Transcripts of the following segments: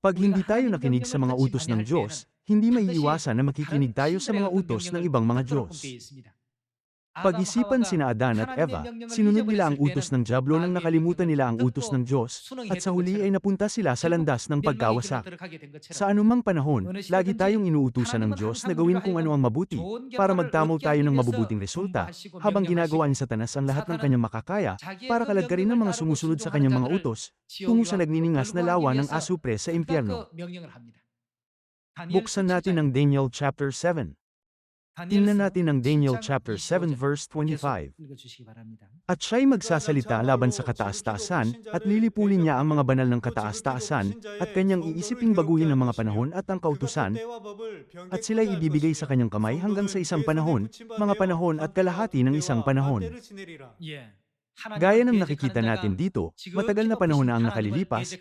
Pag hindi tayo nakinig sa mga utos ng Diyos, hindi maiiwasan na makikinig tayo sa mga utos ng ibang mga Diyos. Pag-isipan sina Adan at Eva, sinunod nila ang utos ng Diablo nang nakalimutan nila ang utos ng Diyos, at sa huli ay napunta sila sa landas ng pagkawasak. Sa anumang panahon, lagi tayong inuutusan ng Diyos na gawin kung ano ang mabuti, para magtamo tayo ng mabubuting resulta, habang ginagawa ni Satanas ang lahat ng kanyang makakaya, para kalagkarin ng mga sumusunod sa kanyang mga utos, tungo sa nagniningas na lawa ng asupre sa impyerno. Buksan natin ang Daniel chapter 7. Tingnan natin ang Daniel chapter 7 verse 25. At siya'y magsasalita laban sa kataas-taasan, at lilipulin niya ang mga banal ng kataas-taasan, at kanyang iisiping baguhin ang mga panahon at ang kautusan, at sila'y ibibigay sa kanyang kamay hanggang sa isang panahon, mga panahon at kalahati ng isang panahon. Gaya ng nakikita natin dito, matagal na panahon na ang nakalilipas,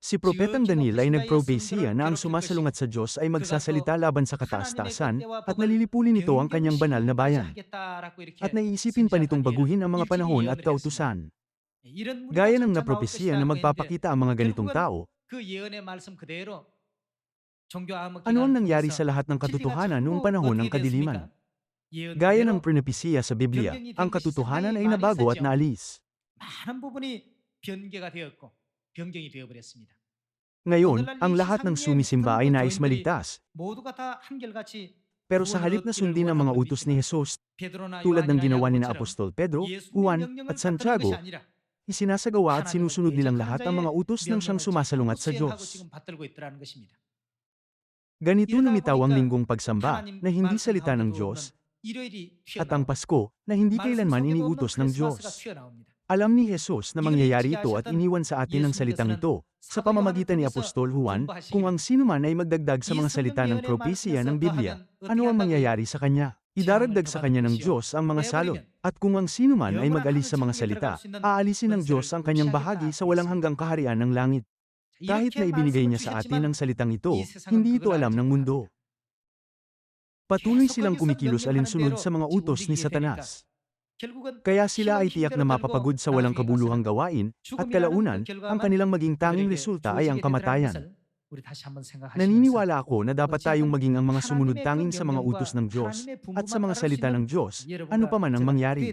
Si Propetang Daniel ay nagpropesiya na ang sumasalungat sa Diyos ay magsasalita laban sa kataas-taasan at nalilipulin nito ang kanyang banal na bayan. At naiisipin pa nitong baguhin ang mga panahon at kautusan. Gaya ng napropesiya na magpapakita ang mga ganitong tao, ano ang nangyari sa lahat ng katotohanan noong panahon ng kadiliman? Gaya ng prenepesiya sa Biblia, ang katotohanan ay nabago at naalis. 많은 부분이 변개가 되었고 변경이 되어버렸습니다. Ngayon, ang lahat ng sumisimba ay nais maligtas, 모두가 다 한결같이 pero sa halip na sundin ang mga utos ni Jesus, tulad ng ginawa ni na Apostol Pedro, Juan, at Santiago, isinasagawa at sinusunod nilang lahat ang mga utos ng siyang sumasalungat sa Diyos. Ganito lumitaw ang linggong pagsamba na hindi salita ng Diyos at ang Pasko na hindi kailanman iniutos ng Diyos. Alam ni Jesus na mangyayari ito at iniwan sa atin ang salitang ito sa pamamagitan ni Apostol Juan kung ang sino man ay magdagdag sa mga salita ng propesya ng Biblia, ano ang mangyayari sa kanya? Idaragdag sa kanya ng Diyos ang mga salot. At kung ang sino man ay mag-alis sa mga salita, aalisin ng Diyos ang kanyang bahagi sa walang hanggang kaharian ng langit. Kahit na ibinigay niya sa atin ang salitang ito, hindi ito alam ng mundo. Patuloy silang kumikilos alinsunod sa mga utos ni Satanas. Kaya sila ay tiyak na mapapagod sa walang kabuluhang gawain, at kalaunan, ang kanilang maging tanging resulta ay ang kamatayan. Naniniwala ako na dapat tayong maging ang mga sumunod tanging sa mga utos ng Diyos, at sa mga salita ng Diyos, ano pa man ang mangyari.